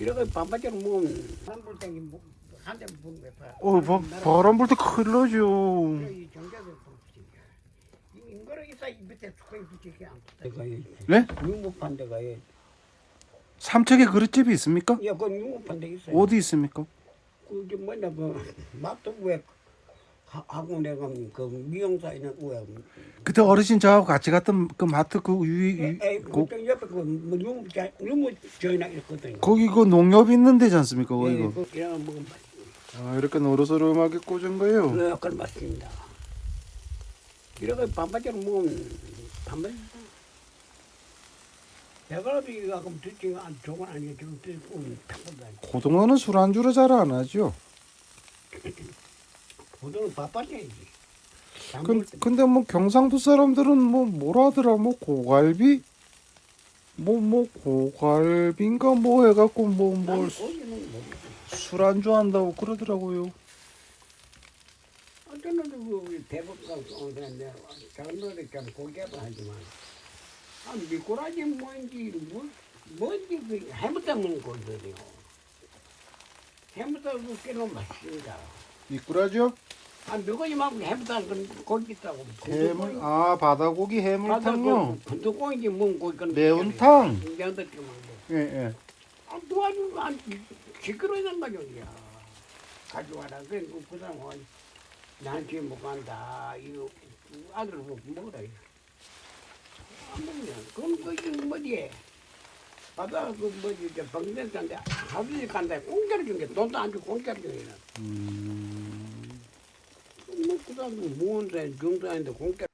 이렇게 반바지로 먹으면 한불 땡기 한대 부는 거 봐. 어, 바, 바람 불 때 큰일 나죠. 이 정자도 부르지. 이거를 이사 이 밑에 축하해 붙이게 안 붙어. 네? 유목판 데가 예. 삼척에 그릇집이 있습니까? 야, 그 유목판 데 있어요. 어디 있습니까? 그게 뭐냐 그 맛도 왜 하- 학원에 가면 그 미용사 있는 우에 그때 어르신 저하고 같이 갔던 그 마트 그 위, 위에 거, 그때 옆에 그뭐 유목 저희나 있거든요. 거기 그 농협 있는 데지 않습니까? 거기 예, 그. 그 이런 먹으면 맛있어요. 아, 이렇게 노릇노릇하게 꽂은 거예요. 그래, 그걸 맞습니다. 이렇게 반바지로 먹으면 반바지. 배갈비가 그럼 듣지 안 좋은 아니고 지금 듣고 타고다. 고등어는 술안주로 잘 안 하죠. 보통은 바빠져야지. 근, 근데 뭐 경상도 사람들은 뭐 뭐라 하더라 뭐 고갈비 뭐 뭐 고갈비인가 뭐 해갖고 뭐뭘 고기는 뭐. 술안주 한다고 그러더라고요. 어쩌면 그 배고프가 오는데 사람들이 좀 고개도 하지만 아 미꾸라지 뭔지 뭐 뭔지 그 해무다 먹는. 해무다 그 깨는 맛있습니다. 미꾸라지요? 아 미꾸라지 말고 해무다 그 고기 있다고. 해물 아 바다고기 해물탕요. 분두고기 먹은 고기 건 매운탕. 인장들 좀. 예 예. 아 도와주고 안 시끄러워야 말이야. 가져와라. 그래 그, 그 사람 은 나한테 못 간다. 이거 아들 뭐 먹으라. 안 먹냐. 그럼 그 뭐지? 바다 그 뭐지 저 방대산데 하루에 간다. 공짜로 준게 돈도 안 주고 공짜로 준 게. 음. 뭐그 사람 무언데 중도하는데 공짜.